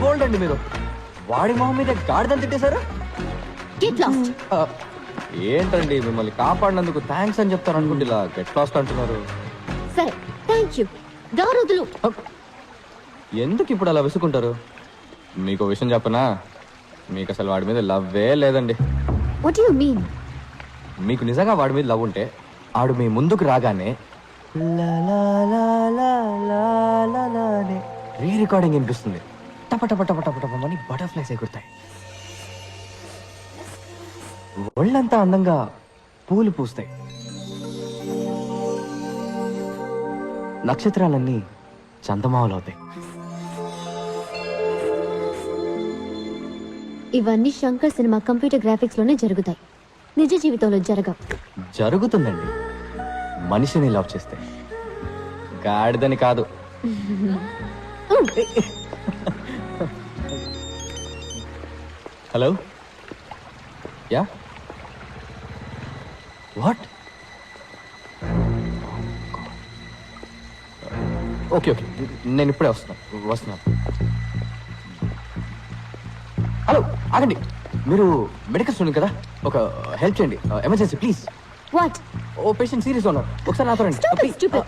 బోల్డ్ అండి మీరు. వాడి మొహం మీద గాడిదని తిట్టేశారు? గెట్ లాస్ట్ ఆ, ఏంటండి మిమ్మల్ని కాపాడినందుకు థ్యాంక్స్ అని చెప్తారు అనుకుంటే ఇలా గెట్ లాస్ట్ అంటున్నారు. సరే థ్యాంక్ యూ దారుదులు ఎందుకు ఇప్పుడు అలా విసుకుంటారు? మీకు ఓ విషయం చెప్పనా? మీకు అసలు వాడి మీద లవ్వే లేదండి. వాట్ యు మీన్ మీకు నిజంగా వాడి మీద లవ్ ఉంటే ఆడు మీ ముందుకు రాగానే రీ రికార్డింగ్ వినిపిస్తుంది. టప టప టప టప టప బటర్ఫ్లైస్ ఎగురుతాయి ఒళ్ళంతా అందంగా పూలు పూస్తాయి నక్షత్రాలన్నీ చందమామలు అవుతాయి ఇవన్నీ శంకర్ సినిమా కంప్యూటర్ గ్రాఫిక్స్లోనే జరుగుతాయి నిజ జీవితంలో జరగవు జరుగుతుందండి మనిషిని లవ్ చేస్తే గాడిదని కాదు hello? Yeah? What? Okay okay. నేను ఇప్పుడే వస్తున్నాను వస్తున్నాను హలో ఆగండి. మీరు మెడికల్ స్టూడెంట్ కదా? ఒక హెల్ప్ చేయండి. Emergency please. What? Oh patient serious ఉన్నారు. ఒకసారి నాతో రండి.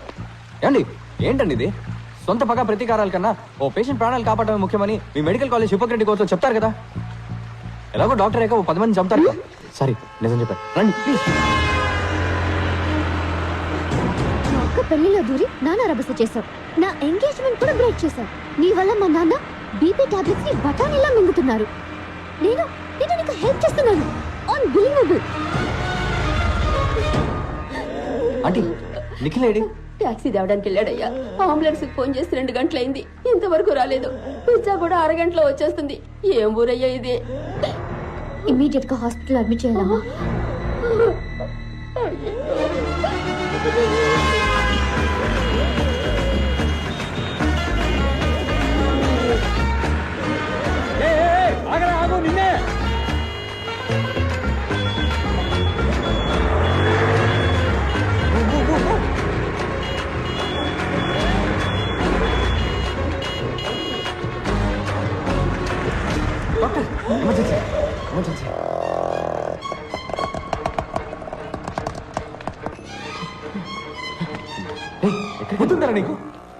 ఏమండి? ఏంటండి ఇది? సొంత పగ ప్రతీకారాల కన్నా ఓ పేషెంట్ ప్రాణాలు కాపాడమే ముఖ్యమని మీ మెడికల్ కాలేజ్ హిపోక్రటిక్ కోర్సులో చెప్తారు కదా? ఎలాగో డాక్టర్ అయ్యాక ఓ పది మంది చంపుతారు కదా. సారీ నిజం చెప్పారు రండి. ప్లీజ్ నా పెళ్ళిలో దూరి నాన్న రభస చేశావు. నా ఎంగేజ్మెంట్ కూడా బ్రేక్ చేశావు. నీ వల్ల మా నాన్న బీపీ టాబ్లెట్స్ని బఠానీలా మింగుతున్నారు. నేను నేను నీకు హెల్ప్ చేస్తున్నాను. అన్బిలీవబుల్ ఆంటీ నిఖిల్ ఏడి? టాక్సీ తేవడానికి వెళ్ళాడయ్యా. అంబులెన్స్ ఫోన్ చేసి రెండు గంటలైంది. ఇంతవరకు రాలేదు. పిజ్జా కూడా అరగంటలో వచ్చేస్తుంది. ఏం ఊరయ్యా ఇది? ఇమీడియట్గా హాస్పిటల్ అడ్మిట్ చేయాలమ్మా. డాక్టర్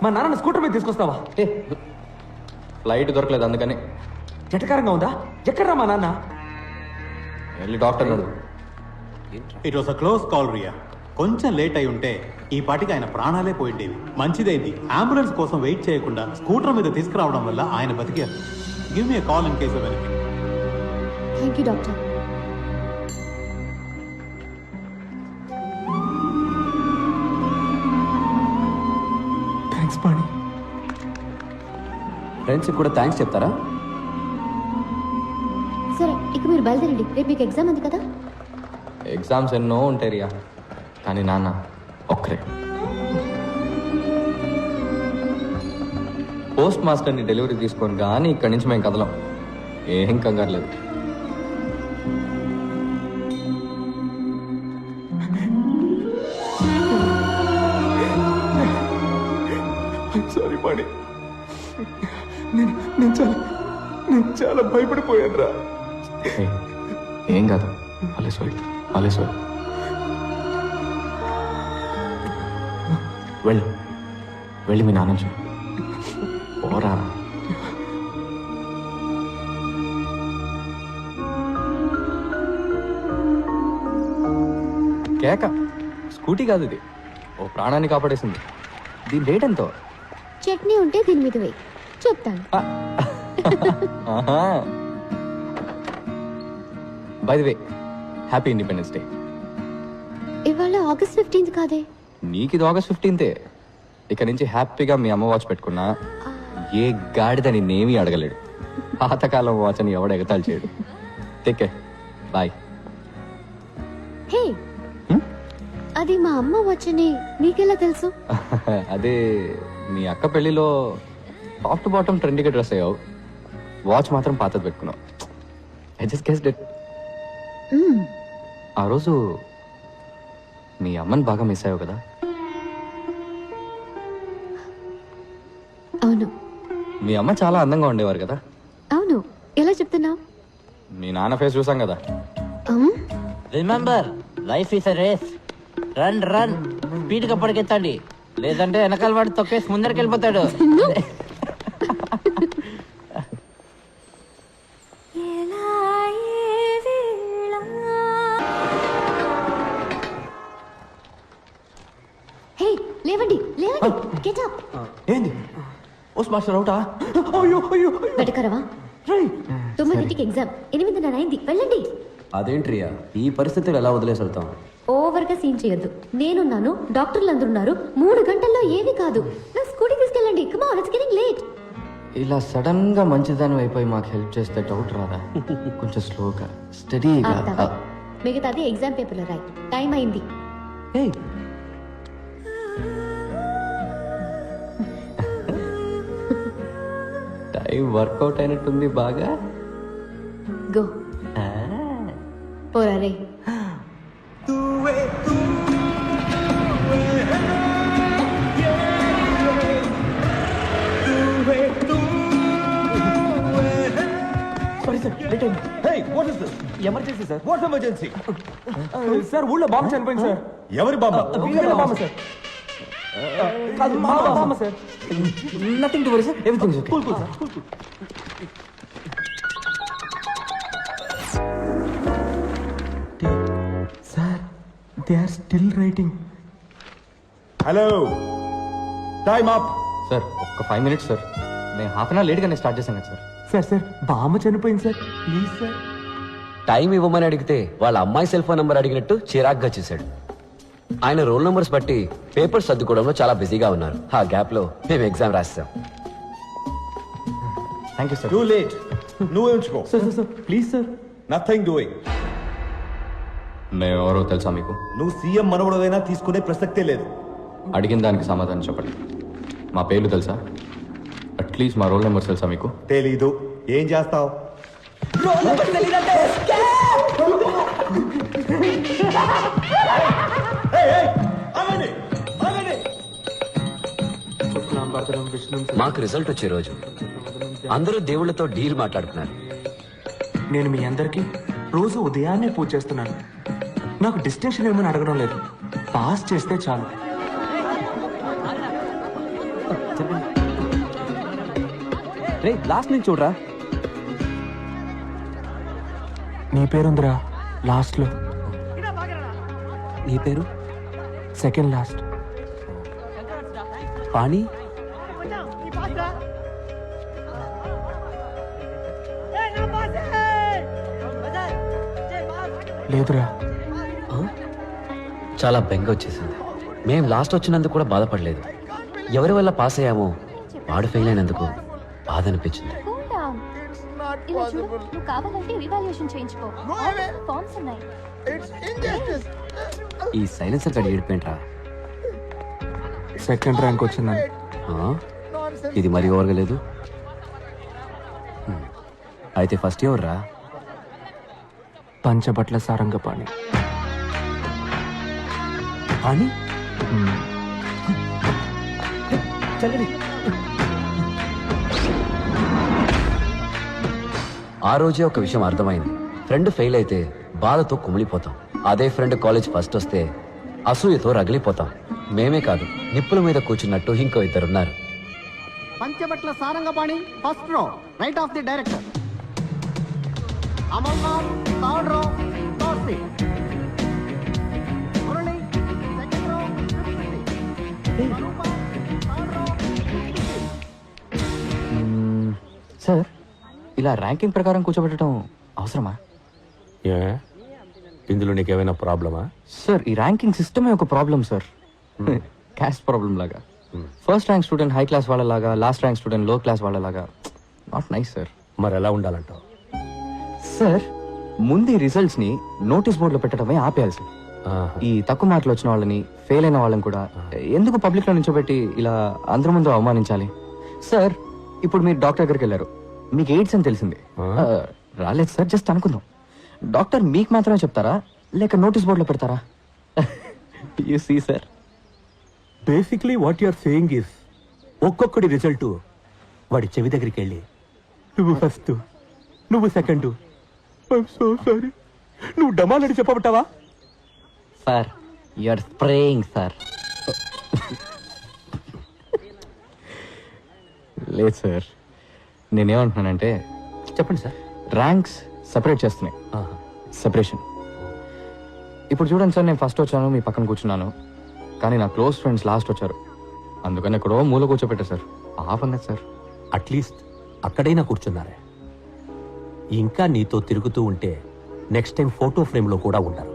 మా నాన్న స్కూటర్ మీద తీసుకొస్తావా? ఫ్లైట్ దొరకలేదు అందుకని. జటకారంగా ఉందా? ఎక్కడ్రా మా నాన్న? వెళ్ళి డాక్టర్ అడుగు it was a close call Riya కొంచెం లేట్ అయి ఉంటే ఈ పాటికి ఆయన ప్రాణాలే పోయిండేవి. మంచిదైంది. అంబులెన్స్ కోసం వెయిట్ చేయకుండా స్కూటర్ మీద తీసుకురావడం వల్ల ఆయన బతికారు. Give me call in case anything thank you doctor ఫ్రెండ్స్కి కూడా థ్యాంక్స్ చెప్తారా? సరే ఇక మీరు బయలుదేరండి. రేపు మీకు ఎగ్జామ్ ఉంది కదా? ఎగ్జామ్స్ ఎన్నో ఉంటాయి రియా. కానీ నాన్న ఒక్కరే. పోస్ట్ మాస్టర్ని డెలివరీ తీసుకొని కానీ ఇక్కడి నుంచి మేము కదలం. ఏం కంగారు లేదు. సారీ నేను నేను చాలా నేను చాలా భయపడిపోయాను రా ఏ, కాదు. అలేశ్వరి అలేశ్వరి వెళ్ళు. వెళ్ళి మీ నాన్న చూడు. పోరా. కేక స్కూటీ కాదు ఇది. ఓ ప్రాణాన్ని కాపాడేసింది. దీని రేట్ ఎంతో? చట్నీ ఉంటే దీని మీద వేయి. చెప్తాను. By the way happy Independence Day ఇవాళ ఆగస్ట్ ఫిఫ్టీన్త్ కాదే? నీకు ఇది ఆగస్ట్ ఫిఫ్టీన్తే ఇక నుంచి హ్యాపీగా మీ అమ్మ వాచ్ పెట్టుకున్నా ఏ గాడిద నిన్నేమీ అడగలేడు. పాతకాలం వాచ్ అని ఎవడు ఎగతాళి చేయడు. Take boy hey. అది మా అమ్మ వచ్చని నీకెలా తెలుసు? అదే మీ అక్క పెళ్ళిలో టాప్ టు బాటమ్ ట్రెండీగా డ్రెస్ అయ్యావు. వాచ్ మాత్రం పాతది పెట్టుకున్నావు. I just guess that hmm. ఆ రోజు మీ అమ్మని బాగా మిస్ అయ్యావు కదా? అవును. మీ అమ్మ చాలా అందంగా ఉండేవారు కదా? చెప్తున్నావు? మీ నాన్న ఫేస్ చూసాం కదా? Remember life is race run run స్పీడ్గా పరిగెత్తండి లేదంటే వెనకాల వాడు తొక్కేసి ముందరికి వెళ్ళిపోతాడు లేవండి లేవండి. గెట్ అప్ ఏంది? పోస్ట్ మాస్టర్ అవుటా అయ్యో అయ్యో వెటకరవా తొమ్మిదింటికి ఎగ్జామ్ ఎనిమిదిన్నర అయింది. వెళ్ళండి. అదేంట్రియా ఈ పరిస్థితులు ఎలా వదిలేసి వెళ్తాం? ఓవర్గా సీన్ చేయొద్దు. నేనున్నాను డాక్టర్లు అందరూ ఉన్నారు మూడు గంటల్లో ఏమీ కాదు. నా స్కూటీ తీసుకెళ్ళండి. కమా ఇట్స్ గెటింగ్ లేట్ ఇలా సడన్గా మంచిదాని అయిపోయి మాకు హెల్ప్ చేస్తే డౌట్ రాదా? కొంచెం స్లోగా స్టడీగా మిగతాది ఎగ్జామ్ పేపర్లో రాయి. టైం అయింది. టైం వర్కౌట్ అయినట్టుంది బాగా? గో. పోరా రే. Emergency sir what emergency sir ఊళ్ళో బాంబు చనిపోయింది సార్ ఎవరి బాంబు? సార్ అది మా bomb sir. Nothing to worry sir. Everything okay cool cool sir cool cool sir they are still writing hello time up sir ఒక్క five minutes sir నేను half an hour లేట్గానే start చేశాను కదా sir sir sir బామ్మ చనిపోయింది sir please sir time ఇవ్వమని అడిగితే వాళ్ళ అమ్మాయి సెల్ ఫోన్ నెంబర్ అడిగినట్టు చిరాగ్గా చేశాడు. ఆయన రోల్ నెంబర్స్ బట్టి పేపర్స్ సర్దుకోవడంలో చాలా బిజీగా ఉన్నారు. ఆ గ్యాప్లో మేము ఎగ్జామ్ రాస్తాం. Thank you sir too late నువ్వే ఉంచుకో. Sir sir please sir nothing doing మేము ఎవరో తెలుసా మీకు? నువ్వు సీఎం మనవడదైనా తీసుకునే ప్రసక్తే లేదు. అడిగిన దానికి సమాధానం చెప్పండి. మా పేర్లు తెలుసా? అట్లీస్ట్ మా రోల్ నెంబర్స్ తెలుసా మీకు? తెలీదు. ఏం చేస్తావు? మాకు రిజల్ట్ వచ్చే రోజు. అందరూ దేవుళ్ళతో డీల్ మాట్లాడుతున్నారు. నేను మీ అందరికీ రోజు ఉదయాన్నే పూజ చేస్తున్నాను. నాకు డిస్టింక్షన్ ఏమని అడగడం లేదు. పాస్ చేస్తే చాలు. రే లాస్ట్ నుంచి చూడరా? నీ పేరుందిరా లాస్ట్లో నీ పేరు? Second last. పాణి? లేదురా. చాలా బెంగ వచ్చేసింది. మేం లాస్ట్ వచ్చినందుకు కూడా బాధపడలేదు. ఎవరి వల్ల పాస్ అయ్యామో వాడు ఫెయిల్ అయినందుకు బాధ అనిపించింది కూల్ డౌన్. ఇలా చూడు నువ్వు కావాలంటే రివాల్యూషన్ చేయించుకో. ఫార్మ్స్ ఉన్నాయి. ఈ సైలెన్సర్ గడి ఏడిపోయింట్రా సెకండ్ ర్యాంక్ వచ్చిందని? ఇది మరి ఓరగలేదు హ్మ్. అయితే ఫస్ట్ ఎవరు రా పంచబట్ల సారంగపాణి పాణి. ఆ రోజే ఒక విషయం అర్థమైంది. ఫ్రెండ్ ఫెయిల్ అయితే బాధతో కుమిలిపోతాం. అదే ఫ్రెండ్ కాలేజ్ ఫస్ట్ వస్తే అసూయతో రగిలిపోతాం. మేమే కాదు నిప్పుల మీద కూర్చున్నట్టు ఇంకో ఇద్దరున్నారు. Panchabatla Sarangapani first row right of the director Amarnath third row third seat Murali second row fifth seat Swarupa third row fifth seat sir ఇలా ర్యాంకింగ్ ప్రకారం కూర్చోబెట్టడం అవసరమా? ఏ ఇందులో నీకేమైనా ప్రాబ్లమా? సార్ ఈ ర్యాంకింగ్ సిస్టమే ఒక ప్రాబ్లం సార్ క్యాస్ట్ ప్రాబ్లం లాగా. First rank student high class వాళ్ళలాగా లాస్ట్ ర్యాంక్ స్టూడెంట్లో క్లాస్ వాళ్ళలాగా. నాట్ నైస్ సార్ మరి ఎలా ఉండాలంటావు? సార్ ముందు రిజల్ట్స్ని నోటీస్ బోర్డులో పెట్టడమే ఆపేయాలి సార్. ఈ తక్కువ మార్కులు వచ్చిన వాళ్ళని ఫెయిల్ అయిన వాళ్ళని కూడా ఎందుకు పబ్లిక్లో నిల్చోబెట్టి ఇలా అందరి ముందు అవమానించాలి? సార్ ఇప్పుడు మీరు డాక్టర్ దగ్గరికి వెళ్ళారు. మీకు ఎయిడ్స్ అని తెలిసింది? ఆ, రాలేదు సార్ జస్ట్ అనుకుందాం. డాక్టర్ మీకు మాత్రమే చెప్తారా? లేక నోటీస్ బోర్డులో పెడతారా? You see sir basically what you're saying is ఒక్కొక్కడి result వాడి చెవి దగ్గరికి వెళ్ళి నువ్వు ఫస్ట్ నువ్వు సెకండ్ సో సారీ నువ్వు డమాలని చెప్పబట్టావా? సార్ యూఆర్ స్ప్రేయింగ్ సార్ లేదు సార్ నేనేమంటున్నానంటే చెప్పండి సార్ ర్యాంక్స్ సెపరేట్ చేస్తున్నాయి సెపరేషన్ ఇప్పుడు చూడండి సార్ నేను ఫస్ట్ వచ్చాను మీ పక్కన కూర్చున్నాను. కానీ నా క్లోజ్ ఫ్రెండ్స్ లాస్ట్ వచ్చారు. అందుకని ఎక్కడో మూల కూర్చోపెట్టారు సార్. ఆఫ్ అన్నది సార్. అట్లీస్ట్ అక్కడైనా కూర్చున్నారే. ఇంకా నీతో తిరుగుతూ ఉంటే నెక్స్ట్ టైం ఫోటో ఫ్రేమ్లో కూడా ఉండరు.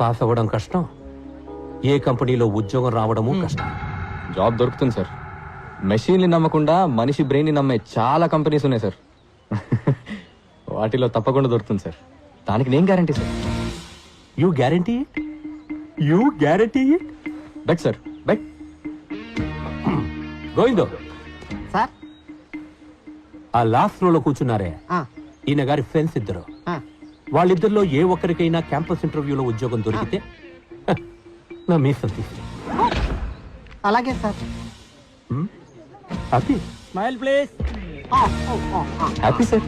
పాస్ అవ్వడం కష్టం. ఏ కంపెనీలో ఉద్యోగం రావడము కష్టం. జాబ్ దొరుకుతుంది సార్. మెషిన్ని నమ్మకుండా మనిషి బ్రెయిన్ని నమ్మే చాలా కంపెనీస్ ఉన్నాయి సార్. వాటిలో తప్పకుండా దొరుకుతుంది సార్. దానికి నేను guarantee sir. You guarantee you guarantee bet sir. Bet గోవిందో. సార్. ఆ లాస్ట్ రోలో కూర్చున్నారే. ఈయన గారి ఫ్రెండ్స్ ఇద్దరు. వాళ్ళిద్దరిలో ఏ ఒక్కరికైనా క్యాంపస్ ఇంటర్వ్యూలో ఉద్యోగం దొరికితే నా మీసం తీసి అలాగే sir. Happy smile please happy sir.